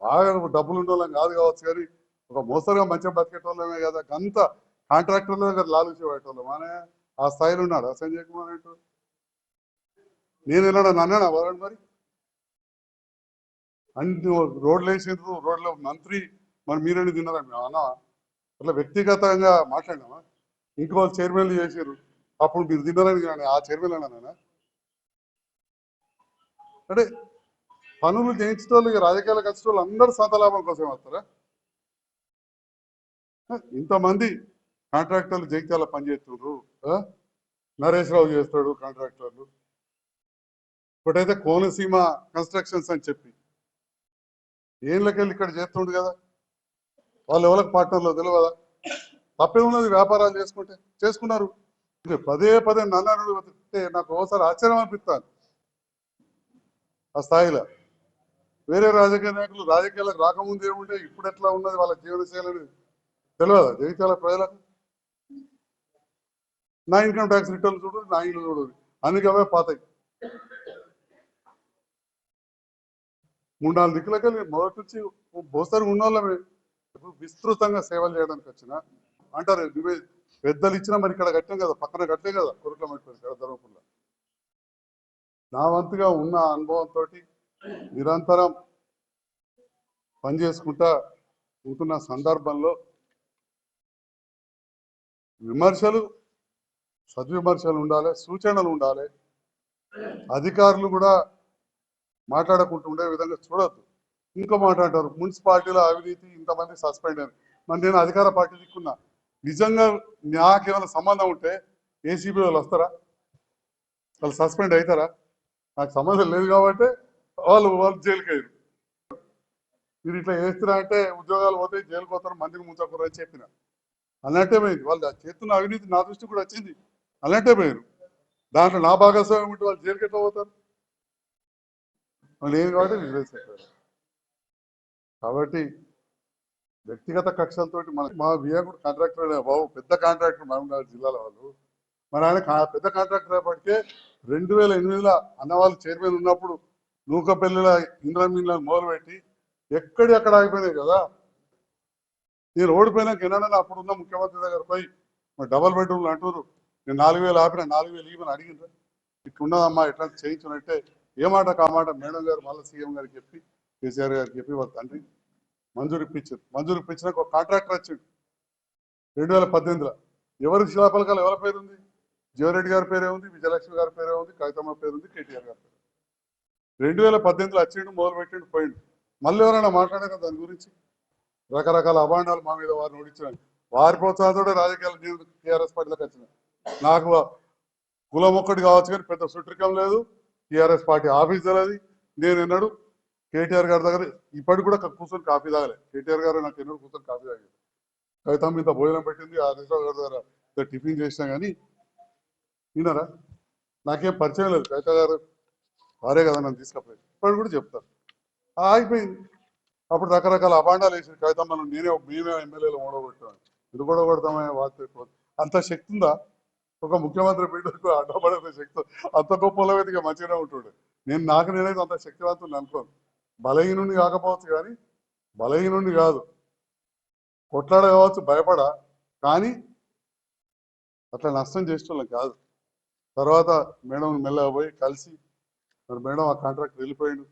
బాగా డబ్బులు ఉండోళ్ళం కాదు కావచ్చు కానీ ఒక మోసరిగా మంచిగా బతికేటోళ్ళమే కదా. అంత కాంట్రాక్టర్ల దగ్గర లాలుచి పెట్టేటోళ్ళం అనే ఆ స్థాయిలో ఉన్నాడు సంజయ్ కుమార్ అంటూ నేను విన్నాడు అన్నాడు వరండి మరి? అన్ని రోడ్లు వేసిండ్రు. రోడ్ల మంత్రి. మరి మీరేంటి తిన్నారా? మేము అన్నా అట్లా వ్యక్తిగతంగా మాట్లాడినామా? ఇంకో వాళ్ళు చైర్మన్లు చేసారు అప్పుడు మీరు తిన్నారని కానీ ఆ చైర్మన్ అన్నా అంటే పనులు చేయించిన రాజకీయాలు ఇక అందరూ సొంత కోసం వస్తారా? ఇంతమంది కాంట్రాక్టర్లు జగిత్యాల పనిచేస్తున్నారు ఆ? నరేష్ రావు చేస్తాడు కాంట్రాక్టర్లు. ఇప్పుడైతే కోనసీమ కన్స్ట్రక్షన్స్ అని చెప్పి. ఏళ్ళకెళ్ళి ఇక్కడ చేస్తుండు కదా? వాళ్ళు ఎవరికి పార్ట్నర్లో తెలియదా తప్పే ఉన్నది వ్యాపారాలు చేసుకుంటే చేసుకున్నారు. ఇక పదే పదే నన్ను అంటే నాకు ఒకసారి ఆశ్చర్యం అనిపిస్తాను ఆ స్థాయిలో. వేరే రాజకీయ నాయకులు రాజకీయాలకు రాకముందు ఏముంటే ఇప్పుడు ఎట్లా ఉన్నది వాళ్ళ జీవనశైలి తెలియదా? జగిత్యాల ప్రజలకు? నా ఇన్కమ్ ట్యాక్స్ రిటర్న్ చూడు నా ఇల్లు చూడు. అందుకే అవే పాతాయి. మూడు నాలుగు దిక్కులకి మొదటి నుంచి బోస్తరు ఉన్నోళ్ళమే. ఇప్పుడు విస్తృతంగా సేవలు చేయడానికి వచ్చిన అంటారు నువ్వే పెద్దలు ఇచ్చినా మరి ఇక్కడ కట్టాం కదా పక్కన కట్టే కదా కొరుకుల మట్టి ఇక్కడ నా వంతుగా ఉన్న అనుభవంతో నిరంతరం పనిచేసుకుంటా ఉంటున్న సందర్భంలో విమర్శలు సద్విమర్శలు ఉండాలి సూచనలు ఉండాలి. అధికారులు కూడా మాట్లాడకుంటుండే విధంగా చూడొద్దు. ఇంకో మాట అంటారు మున్సిపాలిటీలో అవినీతి ఇంతమంది సస్పెండ్ అయ్యారు మరి నేను అధికార పార్టీ దిక్కున్నా. నిజంగా నాకేమైనా సంబంధం ఉంటే ఏసీబీ వాళ్ళు వస్తారా? వాళ్ళు సస్పెండ్ అవుతారా? నాకు సంబంధం లేదు కాబట్టి వాళ్ళు వాళ్ళు జైలుకి అయ్యారు. మీరు ఇట్లా చేస్తున్నా అంటే ఉద్యోగాలు పోతే జైలుకి పోతారు మందిని ముంచకూడదు అని చెప్పిన. అలాంటే పోయింది. వాళ్ళు చేస్తున్న అవినీతి నా దృష్టి కూడా వచ్చింది. అలాంటే పోయారు దాంట్లో నా భాగస్వామ్యం ఉంటే వాళ్ళు జైలుకి ఎట్లా పోతారు? వాళ్ళు ఏం కాబట్టి విశ్లేషిస్తారు కాబట్టి వ్యక్తిగత కక్షలతో మన మా వియాకుడు కాంట్రాక్టర్ బాబు పెద్ద కాంట్రాక్టర్ మహబూబ్నగర్ జిల్లాలో వాళ్ళు. మరి ఆయన పెద్ద కాంట్రాక్టర్ అప్పటికే రెండు వేల ఎనిమిదిలో అన్నవాళ్ళు చైర్మన్ ఉన్నప్పుడు నూకపల్లిల ఇంద్రమీన్లను మొదలుపెట్టి ఎక్కడి అక్కడ ఆగిపోయినాయి కదా? నేను ఓడిపోయినాక ఎన్నడన్నా అప్పుడు ఉన్న ముఖ్యమంత్రి దగ్గర పోయి మరి డబల్ బెడ్రూమ్లు అంటారు నేను నాలుగు వేలు ఆపిన నాలుగు వేలు ఇవ్వని అడిగిండ్రా. ఇట్లున్నదమ్మా ఎట్లా చేయించునంటే ఏ మాట కామాట మేడం గారు మళ్ళీ సీఎం గారికి చెప్పి కేసీఆర్ గారికి చెప్పి వాళ్ళ తండ్రి మంజూరు ఇప్పించారు. మంజూరు ఇప్పించినాక ఒక కాంట్రాక్టర్ వచ్చిండు. రెండు వేల పద్దెనిమిదిలో. ఎవరి శిలాపలకాలు ఎవరి పేరు ఉంది జీవరెడ్డి గారి పేరే ఉంది విజయలక్ష్మి గారి పేరే ఉంది కవితమ్మ పేరు ఉంది కేటీఆర్ గారి పేరు రెండు వేల పద్దెనిమిదిలో వచ్చిండు మొదలు పెట్టిండు పోయిండు. మళ్ళీ ఎవరైనా మాట్లాడారా దాని గురించి? రకరకాల అభాండాలు మా మీద వారిని ఓడించిన వారి ప్రోత్సాహంతో రాజకీయాలు నేను టీఆర్ఎస్ పార్టీలోకి వచ్చిన. నాకు కులం ఒక్కటి కావచ్చు కానీ పెద్ద సుట్రికం లేదు. టీఆర్ఎస్ పార్టీ ఆఫీస్ తెలియదు నేను ఎన్నడు కేటీఆర్ గారి దగ్గర ఇప్పటికి కూడా కూర్చొని కాఫీ తాగలేదు కేటీఆర్ గారు నాకు ఎన్నడూ కూర్చొని కాఫీ తాగలేదు. కవితమ్మ ఇంత భోజనం పెట్టింది. ఆ రిజార్వ్ గారి దగ్గర టిఫిన్ చేసినా కానీ విన్నారా నాకేం పరిచయం లేదు. కవిత గారు వారే కదా నన్ను తీసుకపోయి ఇప్పటికి కూడా చెప్తారు. ఆగిపోయింది. అప్పుడు రకరకాల అభాండాలు వేసి కవితమ్మను నేనే మేమే ఎమ్మెల్యేలు ఓడగొట్టాను ఇది కూడా కొడతామే వార్త అంత శక్తి ఉందా? ఒక ముఖ్యమంత్రి బిడ్డకు అడ్డపడే శక్తి అంత గొప్పలో ఇక మంచిగానే ఉంటుండే. నేను నాకు నేనైతే అంత శక్తివంతుని అనుకోను. బలహీనుని కాకపోవచ్చు కానీ బలహీనుని కాదు. కొట్లాడ కావచ్చు భయపడ. కానీ అట్లా నష్టం చేసేటోళ్ళం కాదు. తర్వాత మేడం మెల్లగా పోయి కలిసి మరి మేడం ఆ కాంట్రాక్ట్ వెళ్ళిపోయాడు.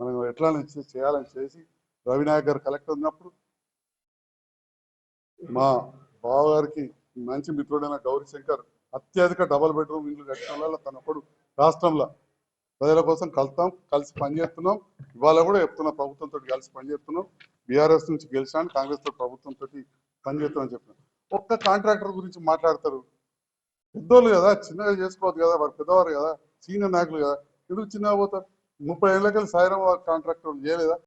మనం ఎట్లా నుంచి చేయాలని చేసి రవినాయక్ గారు కలెక్టర్ ఉన్నప్పుడు మా బావగారికి మంచి మిత్రుడైన గౌరీ శంకర్ అత్యధిక డబల్ బెడ్రూమ్ ఇండ్లు కట్టడం తన ఒకడు రాష్ట్రంలో ప్రజల కోసం కలుస్తాం కలిసి పనిచేస్తున్నాం ఇవాళ కూడా చెప్తున్నా ప్రభుత్వంతో కలిసి పనిచేస్తున్నాం బీఆర్ఎస్ నుంచి గెలిచాను కాంగ్రెస్తో ప్రభుత్వంతో పనిచేస్తామని చెప్పిన ఒక్క కాంట్రాక్టర్ గురించి మాట్లాడతారు. పెద్దోళ్ళు కదా చిన్నగా చేసుకోవద్దు కదా వారు పెద్దవారు కదా సీనియర్ నాయకులు కదా. ఎందుకు చిన్న పోతారు ముప్పై ఏళ్ళకెళ్ళి సాయిరామ్ కాంట్రాక్టర్ చేయలేదా?